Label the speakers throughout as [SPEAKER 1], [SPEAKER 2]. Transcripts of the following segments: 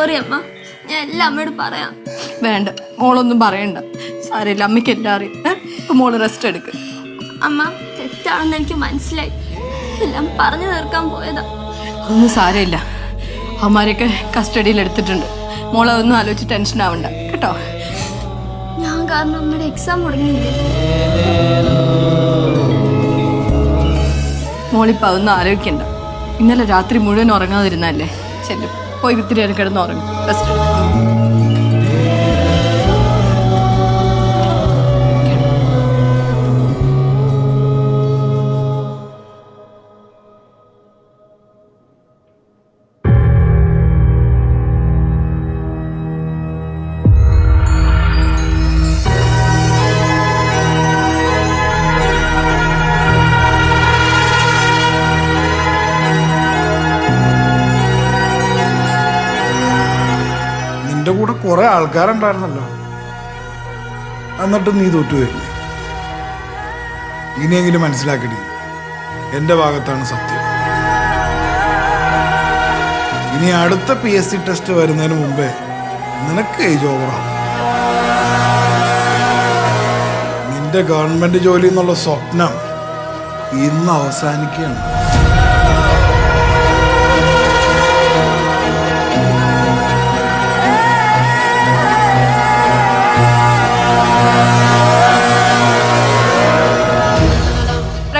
[SPEAKER 1] Sorry അമ്മ. ഞാൻ എല്ലാം അമ്മയോട് പറയാം.
[SPEAKER 2] വേണ്ട. മോളൊന്നും പറയണ്ട. സാരമില്ല. അമ്മയ്ക്ക് എല്ലാം അറിയാം? ഇപ്പൊ മോൾ റെസ്റ്റ് എടുക്ക്.
[SPEAKER 1] അമ്മ തെറ്റാണെന്ന് എനിക്ക് മനസ്സിലായി. എല്ലാം പറഞ്ഞു തീർക്കാൻ പോയതാ.
[SPEAKER 2] ഒന്നും സാരമില്ല. അവന്മാരെയൊക്കെ കസ്റ്റഡിയിൽ എടുത്തിട്ടുണ്ട്. മോളെ ഒന്നും ആലോചിച്ച് ടെൻഷൻ ആവണ്ട. കേട്ടോ?
[SPEAKER 1] ഞാൻ കാരണം അമ്മയുടെ എക്സാം മുടങ്ങിയില്ലേ?
[SPEAKER 2] മോളിപ്പോൾ അതൊന്നും ആലോചിക്കണ്ട. ഇന്നലെ രാത്രി മുഴുവൻ ഉറങ്ങാതിരുന്നല്ലേ ചെല്ലും. പോയി ഇത്തിരി കിടന്നുറങ്ങി കിടന്ന് റെസ്റ്റ് എടുക്കും
[SPEAKER 3] നിന്റെ കൂടെ കുറെ ആൾക്കാരുണ്ടായിരുന്നല്ലോ. എന്നിട്ട് നീ തോറ്റുപോയില്ലേ ഇനിയെങ്കിലും മനസ്സിലാക്കടി എന്റെ ഭാഗത്താണ് സത്യം. ഇനി അടുത്ത പി എസ് സി ടെസ്റ്റ് വരുന്നതിന് മുമ്പേ നിനക്ക് ഏജ് ഓവറാവും നിന്റെ ഗവൺമെന്റ് ജോലി എന്നുള്ള സ്വപ്നം ഇന്ന് അവസാനിക്കുകയാണ്.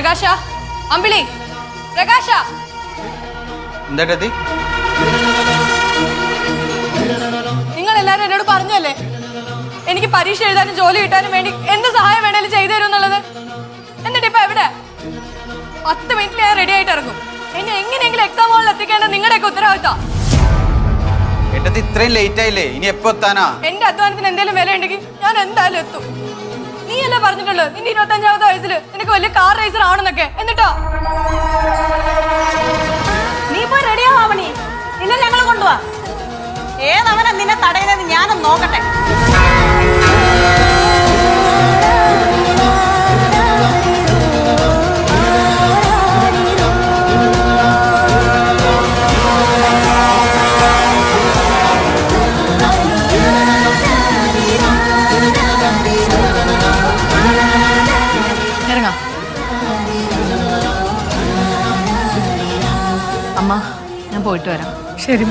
[SPEAKER 2] പ്രകാശ അമ്പിളി പ്രകാശ.
[SPEAKER 4] എന്താ
[SPEAKER 2] നിങ്ങൾ എല്ലാരും എന്നോട് പറഞ്ഞല്ലേ? എനിക്ക് പരീക്ഷ എഴുതാനും ജോലി കിട്ടാനും വേണ്ടി എന്ത് സഹായം വേണേലും ചെയ്തു തരും എന്നുള്ളത്? എന്നിട്ട് ഇപ്പൊ എവിടെ? പത്ത് മിനിറ്റിൽ ഞാൻ റെഡി ആയിട്ട് ഇറങ്ങും. എന്നെ എങ്ങനെയെങ്കിലും എക്സാം ഹാളിൽ എത്തിക്കേണ്ട നിങ്ങളുടെയൊക്കെ ഉത്തരവാദിത്തം.
[SPEAKER 4] ഇത്രയും ലേറ്റ് ആയില്ലേ? ഇനി എപ്പോ എത്താനാ?
[SPEAKER 2] എന്റെ അധ്വാനത്തിന് എന്തെങ്കിലും വില ഉണ്ടെങ്കിൽ ഞാൻ എന്തായാലും എത്തും. പറഞ്ഞിട്ടുള്ളത് നിന്റെ ഇരുപത്തഞ്ചാമത്തെ വയസ്സിൽ നിനക്ക് വലിയ കാർ റേസർ ആണെന്നൊക്കെ. എന്നിട്ടോ?
[SPEAKER 5] നീ പോയി റെഡിയാവണി നിന്നെ ഞങ്ങൾ കൊണ്ടുപോവാ ഏതവനെ നിന്നെ തടയുന്നത് ഞാനും നോക്കട്ടെ.
[SPEAKER 2] അമ്മ ഞാൻ പോയിട്ട് വരാം. ശരി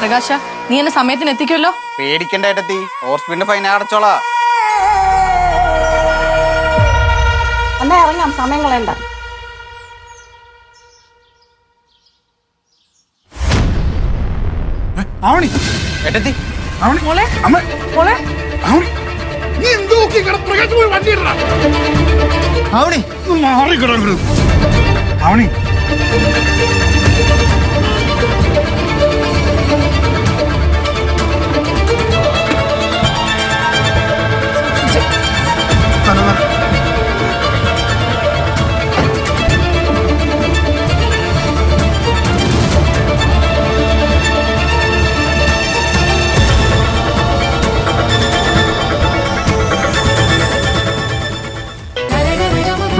[SPEAKER 2] പ്രകാശ നീ എന്നെ സമയത്തിന് എത്തിക്കുമല്ലോ
[SPEAKER 4] പേടിക്കണ്ട ഏട്ടത്തി ഹോസ്പിറ്റലിന്റെ ഫൈൻ അടച്ചോളാ.
[SPEAKER 5] എന്നാ ഇറങ്ങാം. സമയം കളയണ്ട.
[SPEAKER 3] ആവണി.
[SPEAKER 4] ഏട്ടത്തി.
[SPEAKER 3] ആവണി. മോളെ അമ്മ. മോളെ. ആവണി. നീ എന്തോ പ്രകാശ്
[SPEAKER 4] ആവണി.
[SPEAKER 3] ഒന്ന് മാറിക്കിടാ ആവണി.